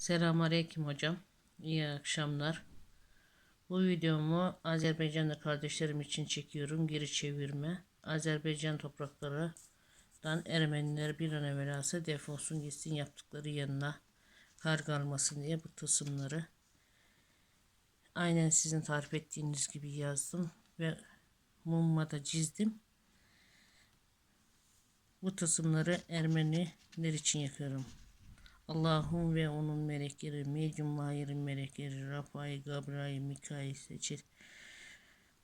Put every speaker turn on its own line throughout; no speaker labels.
Selamünaleyküm hocam. İyi akşamlar. Bu videomu Azerbaycanlı kardeşlerim için çekiyorum. Geri çevirme. Azerbaycan topraklarından Ermeniler bir an evvel alsa defolsun gitsin yaptıkları yanına karga almasın diye bu tılsımları aynen sizin tarif ettiğiniz gibi yazdım ve mumma da çizdim. Bu tılsımları Ermeniler için yakıyorum. Allah'ın ve onun melekleri, Mecnun Mahir'in melekleri, Rafael, Gabriel, Mikail seçil.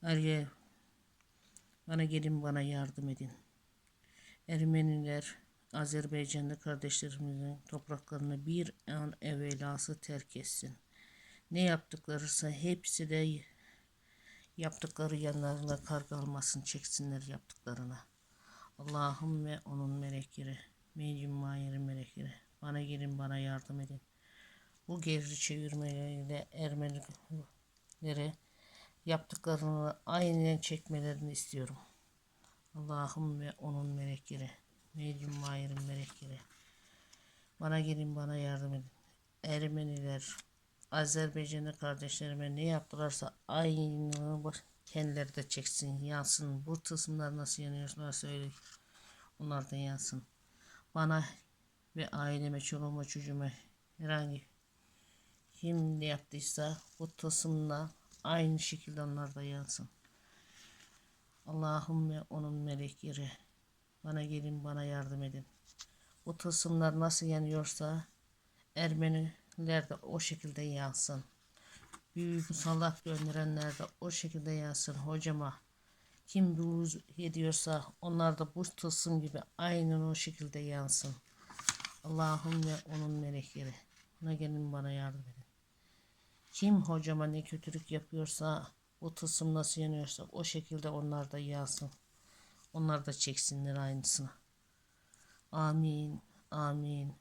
Ariel, bana gelin bana yardım edin. Ermeniler, Azerbaycanlı kardeşlerimizin topraklarını bir an evvelası terk etsin. Ne yaptıklarıysa hepsi de yaptıkları yanlarına karga almasın, çeksinler yaptıklarına. Allah'ım ve onun melekleri, Mecnun Mahir'in melekleri, bana gelin bana yardım edin. Bu geri çevirmeleriyle Ermenilere yaptıklarını aynen çekmelerini istiyorum. Allah'ım ve onun melekleri, Mecnun Mahir'in melekleri, bana gelin bana yardım edin. Ermeniler, Azerbaycanlı kardeşlerime ne yaptılarsa aynı kendileri de çeksin, yansın. Bu tılsımlar nasıl yanıyorlar söyle. Onlar da yansın. Bana ve aileme, çoluğuma, çocuğuma herhangi kim ne yaptıysa bu tılsımla aynı şekilde onlar da yansın. Allah'ım ve onun melekleri bana gelin bana yardım edin. Bu tılsımlar nasıl yanıyorsa Ermeniler de o şekilde yansın. Büyük musallat gönderenler de o şekilde yansın hocama. Kim buğz ediyorsa onlar da bu tılsım gibi aynen o şekilde yansın. Allah'ım ve onun melekleri. Buna gelin bana yardım edin. Kim hocama ne kötülük yapıyorsa bu tılsım nasıl yanıyorsa o şekilde onlar da yansın. Onlar da çeksinler aynısını. Amin. Amin.